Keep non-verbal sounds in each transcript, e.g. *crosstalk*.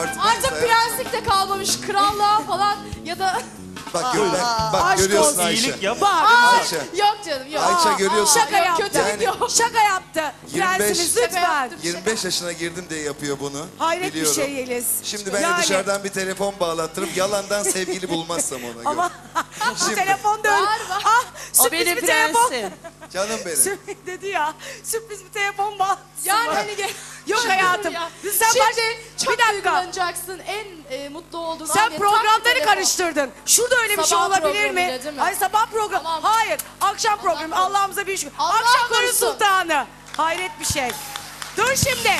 Artık, Artık prenslik de kalmamış krallığa falan ya da Bak, gör, bak, bak aşk görüyorsun olsun. Ayşe. İyilik yap. Ayşe. yok canım yok. Ayça görüyorsun. Şaka yaptı. kötülük Yani- yok. Şaka yaptı. 25 Prensimiz Şaka lütfen. yaptım. 25 yaşına girdim diye yapıyor bunu. Hayret Biliyorum. bir şey Yeliz. Şimdi ben de Yani- dışarıdan bir telefon bağlattırıp yalandan sevgili bulmazsam ona. Ama *laughs* bu Şimdi- telefon da öyle. Var, var. Ah, O sürpriz benim bir telefon. prensim. *laughs* Canım benim. Sürpriz dedi ya. Sürpriz bir telefon bağlantısı Yani hani gel. Yok hayatım. Sen Şimdi baş- çok bir dakika. duygulanacaksın. En e, mutlu olduğun Sen an programları karıştırdın. Şurada öyle bir şey Sabah olabilir mi? mi? Ay sabah program. Tamam. Hayır. Akşam programı. korusun. Allah'ımıza bir şükür. Allah Akşamların korusun. sultanı. Hayret bir şey. Dur şimdi.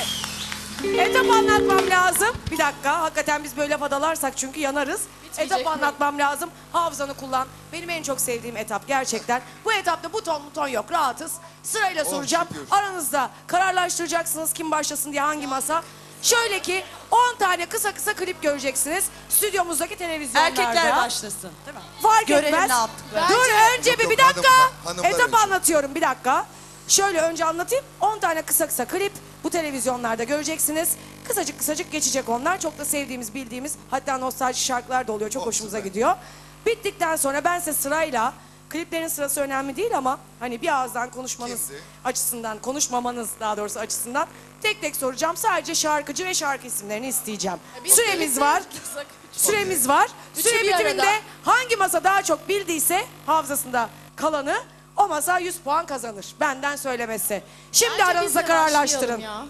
Etap anlatmam lazım. Bir dakika. Hakikaten biz böyle laf adalarsak çünkü yanarız. Bitmeyecek etap mi? anlatmam lazım. Hafızanı kullan. Benim en çok sevdiğim etap gerçekten. Bu etapta buton buton yok. Rahatız. Sırayla soracağım. şükür. Aranızda kararlaştıracaksınız kim başlasın diye hangi masa. Şöyle ki 10 tane kısa kısa klip göreceksiniz. Stüdyomuzdaki televizyonlarda. Erkekler başlasın. Değil mi? Fark Görelim etmez. ne yaptıklarını. Dur Bence- önce bir, Yok, bir dakika. hanım- hanımlar Etap önce. anlatıyorum bir dakika. Şöyle önce anlatayım. 10 tane kısa kısa klip bu televizyonlarda göreceksiniz. Kısacık kısacık geçecek onlar. Çok da sevdiğimiz, bildiğimiz hatta nostalji şarkılar da oluyor. Çok Oh, hoşumuza süper. gidiyor. Bittikten sonra ben size sırayla kliplerin sırası önemli değil ama hani bir ağızdan konuşmanız Kimdi? açısından, konuşmamanız daha doğrusu açısından tek tek soracağım. Sadece şarkıcı ve şarkı isimlerini isteyeceğim. Biz Süremiz var. Süremiz var. Üçü Süre bir bitiminde arada. hangi masa daha çok bildiyse hafızasında kalanı o masa 100 puan kazanır. Benden söylemesi. Şimdi Bence biz aranızda kararlaştırın. başlayalım ya.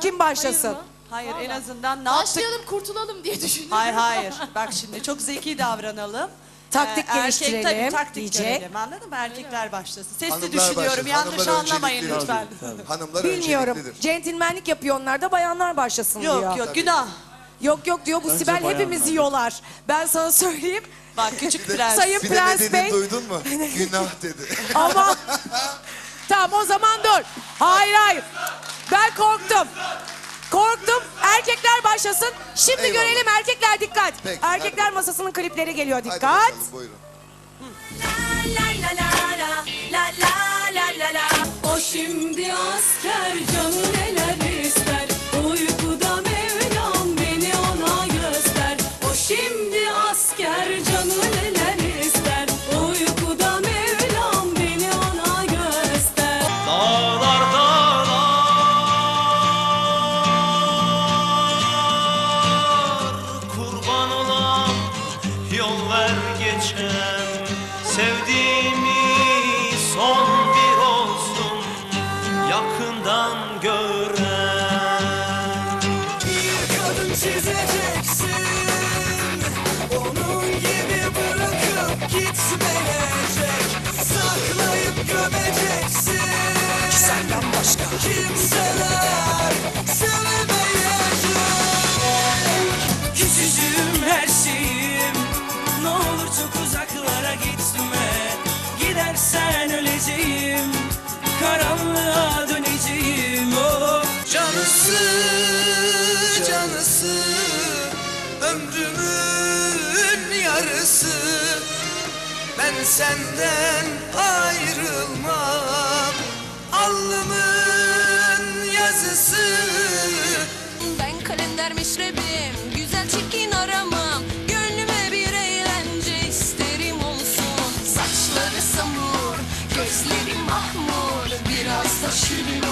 Kim başlasın? mı? Hayır en azından ne yaptık? Başlayalım kurtulalım diye düşündüm. Hayır hayır. *laughs* Bak şimdi çok zeki davranalım. Taktik erkek geliştirelim tabii taktik diyecek. görelim anladın mı? Erkekler başlasın. Sesli Hanımlar düşünüyorum başlasın, yanlış hanımlar anlamayın önceliklidir. lütfen. Hanımlar Bilmiyorum. önceliklidir. Centilmenlik yapıyor onlar da bayanlar başlasın diyor. Yok yok günah. Yok yok diyor bu Sibel hepimizi yolar. Ben sana söyleyeyim. Bak küçük prens. Sayın Bir de Prens ne dedi Bey. duydun mu? *laughs* Günah dedi. Ama *laughs* tamam o zaman dur. Hayır hayır. Ben. Korktum. Başlasın. Şimdi Eyvallah. görelim erkekler dikkat. Peki, Erkekler hadi. masasının klipleri geliyor Hadi dikkat. bakalım buyurun. O şimdi asker başka kimseler sevmeyecek Küçücüğüm her şeyim. Ne olur çok uzaklara gitme. Gidersen öleceğim. Karanlığa döneceğim. Oh. Canısı canısı. Ömrümün yarısı. Ben senden ayrılmam. Alnımın meşrebim Güzel çirkin aramam. Gönlüme bir eğlence isterim olsun. Saçları samur Gözleri mahmur. Biraz da şirin